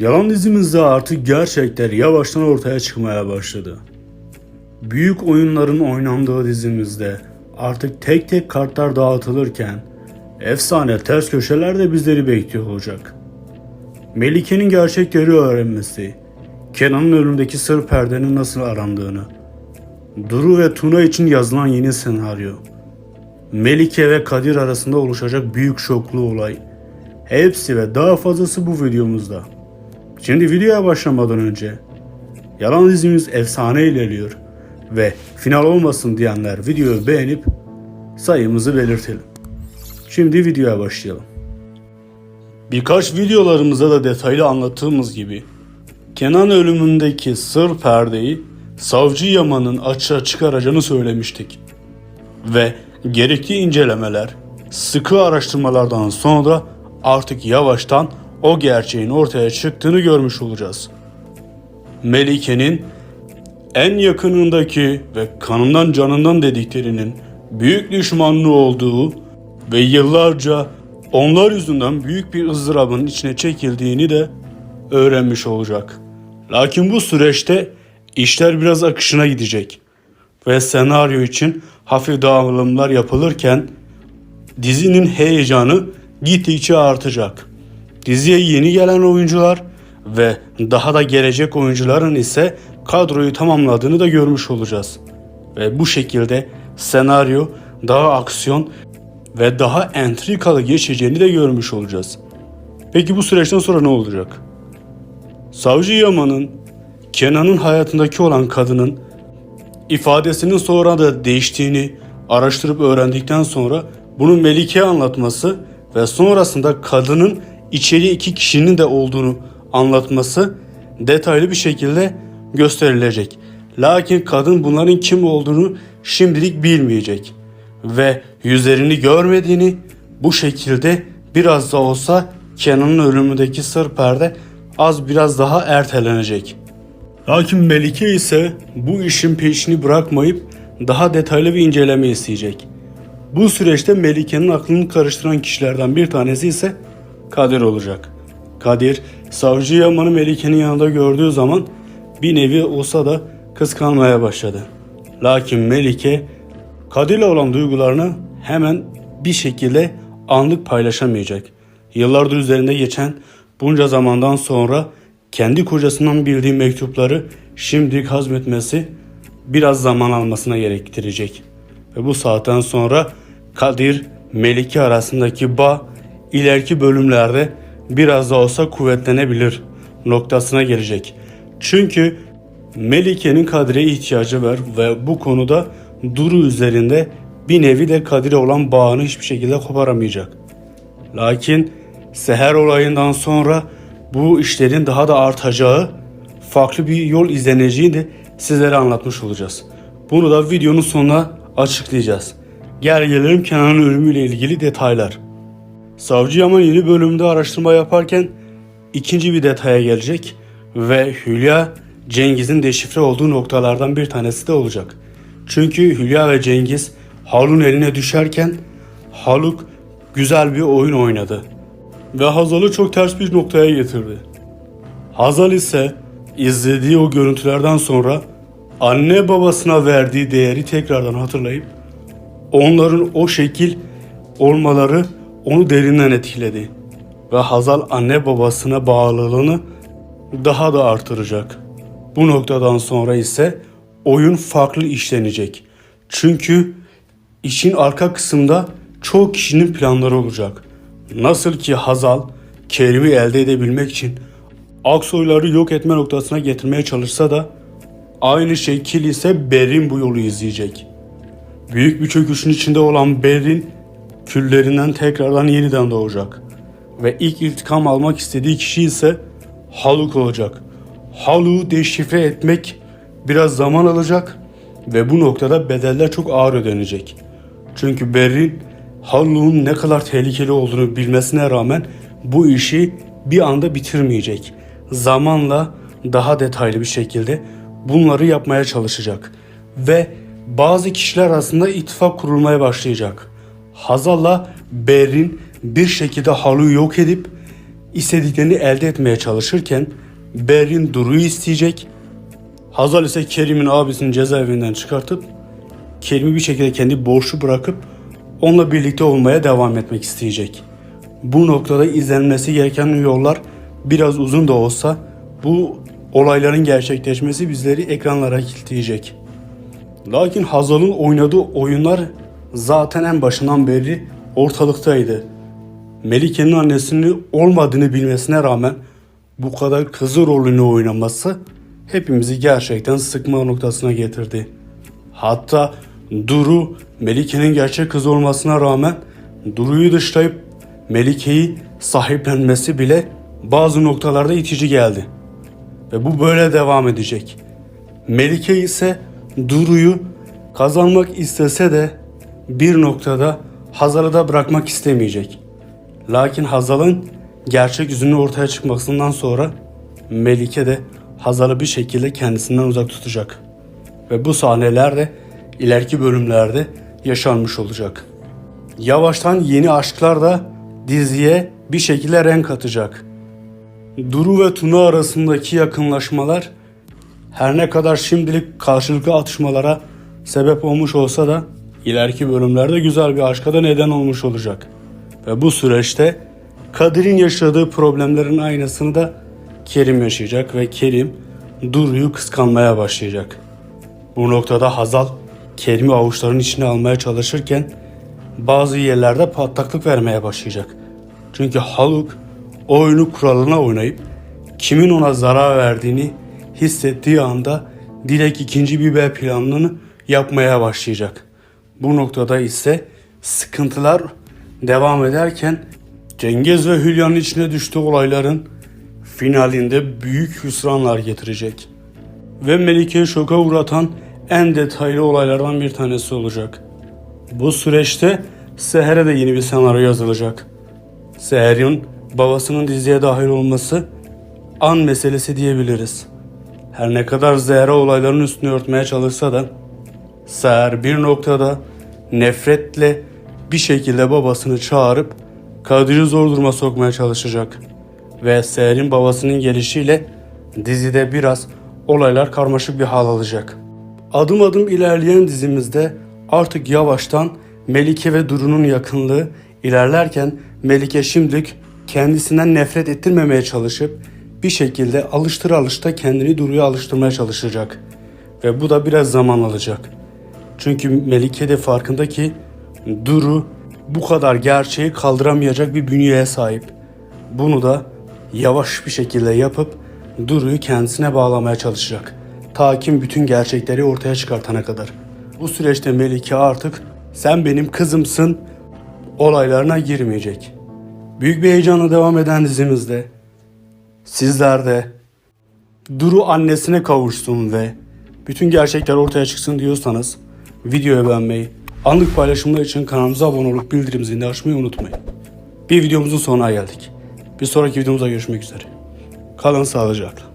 Yalan dizimizde artık gerçekler yavaştan ortaya çıkmaya başladı. Büyük oyunların oynandığı dizimizde artık tek tek kartlar dağıtılırken efsane ters köşeler de bizleri bekliyor olacak. Melike'nin gerçekleri öğrenmesi, Kenan'ın ölümdeki sır perdenin nasıl arandığını, Duru ve Tuna için yazılan yeni senaryo, Melike ve Kadir arasında oluşacak büyük şoklu olay, hepsi ve daha fazlası bu videomuzda. Şimdi videoya başlamadan önce Yalan dizimiz efsane ilerliyor ve final olmasın diyenler videoyu beğenip sayımızı belirtelim. Şimdi videoya başlayalım. Birkaç videolarımızda da detaylı anlattığımız gibi Kenan ölümündeki sır perdeyi savcı Yaman'ın açığa çıkaracağını söylemiştik. Ve gerekli incelemeler, sıkı araştırmalardan sonra artık yavaştan o gerçeğin ortaya çıktığını görmüş olacağız. Melike'nin en yakınındaki ve kanından canından dediklerinin büyük düşmanlığı olduğu ve yıllarca onlar yüzünden büyük bir ızdırabın içine çekildiğini de öğrenmiş olacak. Lakin bu süreçte işler biraz akışına gidecek ve senaryo için hafif dağılımlar yapılırken dizinin heyecanı gittikçe artacak. Diziye yeni gelen oyuncular ve daha da gelecek oyuncuların ise kadroyu tamamladığını da görmüş olacağız. Ve bu şekilde senaryo daha aksiyon ve daha entrikalı geçeceğini de görmüş olacağız. Peki bu süreçten sonra ne olacak? Savcı Yaman'ın Kenan'ın hayatındaki olan kadının ifadesinin sonra da değiştiğini araştırıp öğrendikten sonra bunu Melike'ye anlatması ve sonrasında kadının içeri iki kişinin de olduğunu anlatması detaylı bir şekilde gösterilecek. Lakin kadın bunların kim olduğunu şimdilik bilmeyecek ve yüzlerini görmediğini bu şekilde biraz da olsa Kenan'ın ölümündeki sır perde az biraz daha ertelenecek. Lakin Melike ise bu işin peşini bırakmayıp daha detaylı bir inceleme isteyecek. Bu süreçte Melike'nin aklını karıştıran kişilerden bir tanesi ise Kadir olacak. Kadir, savcı Yaman'ı Melike'nin yanında gördüğü zaman bir nevi olsa da kıskanmaya başladı. Lakin Melike, Kadir'le olan duygularını hemen bir şekilde anlık paylaşamayacak. Yıllardır üzerinde geçen bunca zamandan sonra kendi kocasından bildiği mektupları şimdilik hazmetmesi biraz zaman almasına gerektirecek. Ve bu saatten sonra Kadir Melike arasındaki bağ ileriki bölümlerde biraz da olsa kuvvetlenebilir noktasına gelecek. Çünkü Melike'nin Kadir'e ihtiyacı var ve bu konuda Duru üzerinde bir nevi de Kadir'e olan bağını hiçbir şekilde koparamayacak. Lakin Seher olayından sonra bu işlerin daha da artacağı, farklı bir yol izleneceğini de sizlere anlatmış olacağız. Bunu da videonun sonuna açıklayacağız. Gel gelelim Kenan'ın ölümüyle ilgili detaylar. Savcı Yaman yeni bölümde araştırma yaparken ikinci bir detaya gelecek ve Hülya Cengiz'in deşifre olduğu noktalardan bir tanesi de olacak. Çünkü Hülya ve Cengiz Haluk'un eline düşerken Haluk güzel bir oyun oynadı ve Hazal'ı çok ters bir noktaya getirdi. Hazal ise izlediği o görüntülerden sonra anne babasına verdiği değeri tekrardan hatırlayıp onların o şekil olmaları onu derinden etkiledi ve Hazal anne babasına bağlılığını daha da artıracak. Bu noktadan sonra ise oyun farklı işlenecek. Çünkü işin arka kısımda çoğu kişinin planları olacak. Nasıl ki Hazal Kerim'i elde edebilmek için Aksoyları yok etme noktasına getirmeye çalışsa da aynı şekil ise Berin bu yolu izleyecek. Büyük bir çöküşün içinde olan Berin küllerinden tekrardan yeniden doğacak. Ve ilk intikam almak istediği kişi ise Haluk olacak. Haluk'u deşifre etmek biraz zaman alacak ve bu noktada bedeller çok ağır ödenecek. Çünkü Berin Haluk'un ne kadar tehlikeli olduğunu bilmesine rağmen bu işi bir anda bitirmeyecek. Zamanla daha detaylı bir şekilde bunları yapmaya çalışacak. Ve bazı kişiler arasında ittifak kurulmaya başlayacak. Hazal'la Berin bir şekilde Haluk'u yok edip istediklerini elde etmeye çalışırken Berrin Duru'yu isteyecek. Hazal ise Kerim'in abisini cezaevinden çıkartıp Kerim'i bir şekilde kendi borçlu bırakıp onunla birlikte olmaya devam etmek isteyecek. Bu noktada izlenmesi gereken yollar biraz uzun da olsa bu olayların gerçekleşmesi bizleri ekranlara kilitleyecek. Lakin Hazal'ın oynadığı oyunlar zaten en başından beri ortalıktaydı. Melike'nin annesinin olmadığını bilmesine rağmen bu kadar kızı rolünü oynaması hepimizi gerçekten sıkma noktasına getirdi. Hatta Duru Melike'nin gerçek kızı olmasına rağmen Duru'yu dışlayıp Melike'yi sahiplenmesi bile bazı noktalarda itici geldi. Ve bu böyle devam edecek. Melike ise Duru'yu kazanmak istese de bir noktada Hazal'ı da bırakmak istemeyecek. Lakin Hazal'ın gerçek yüzünün ortaya çıkmasından sonra Melike de Hazal'ı bir şekilde kendisinden uzak tutacak. Ve bu sahneler de ileriki bölümlerde yaşanmış olacak. Yavaştan yeni aşklar da diziye bir şekilde renk katacak. Duru ve Tuna arasındaki yakınlaşmalar her ne kadar şimdilik karşılıklı atışmalara sebep olmuş olsa da ileriki bölümlerde güzel bir aşka da neden olmuş olacak. Ve bu süreçte Kadir'in yaşadığı problemlerin aynısını da Kerim yaşayacak ve Kerim Duru'yu kıskanmaya başlayacak. Bu noktada Hazal Kerim'i avuçlarının içine almaya çalışırken bazı yerlerde patlaklık vermeye başlayacak. Çünkü Haluk oyunu kuralına oynayıp kimin ona zarar verdiğini hissettiği anda Dilek ikinci bir B planını yapmaya başlayacak. Bu noktada ise sıkıntılar devam ederken Cengiz ve Hülya'nın içine düştüğü olayların finalinde büyük hüsranlar getirecek. Ve Melike'yi şoka uğratan en detaylı olaylardan bir tanesi olacak. Bu süreçte Seher'e de yeni bir senaryo yazılacak. Seher'in babasının diziye dahil olması an meselesi diyebiliriz. Her ne kadar Zehra olayların üstünü örtmeye çalışsa da Seher bir noktada nefretle bir şekilde babasını çağırıp Kadir'i zor duruma sokmaya çalışacak. Ve Seher'in babasının gelişiyle dizide biraz olaylar karmaşık bir hal alacak. Adım adım ilerleyen dizimizde artık yavaştan Melike ve Duru'nun yakınlığı ilerlerken Melike şimdilik kendisinden nefret ettirmemeye çalışıp bir şekilde alıştır alışta kendini Duru'ya alıştırmaya çalışacak. Ve bu da biraz zaman alacak. Çünkü Melike de farkında ki Duru bu kadar gerçeği kaldıramayacak bir bünyeye sahip. Bunu da yavaş bir şekilde yapıp Duru'yu kendisine bağlamaya çalışacak. Ta ki bütün gerçekleri ortaya çıkartana kadar. Bu süreçte Melike artık sen benim kızımsın olaylarına girmeyecek. Büyük bir heyecanla devam eden dizimizde sizler de Duru annesine kavuşsun ve bütün gerçekler ortaya çıksın diyorsanız videoyu beğenmeyi, anlık paylaşımlar için kanalımıza abone olup bildirim zilini açmayı unutmayın. Bir videomuzun sonuna geldik. Bir sonraki videomuzda görüşmek üzere. Kalın sağlıcakla.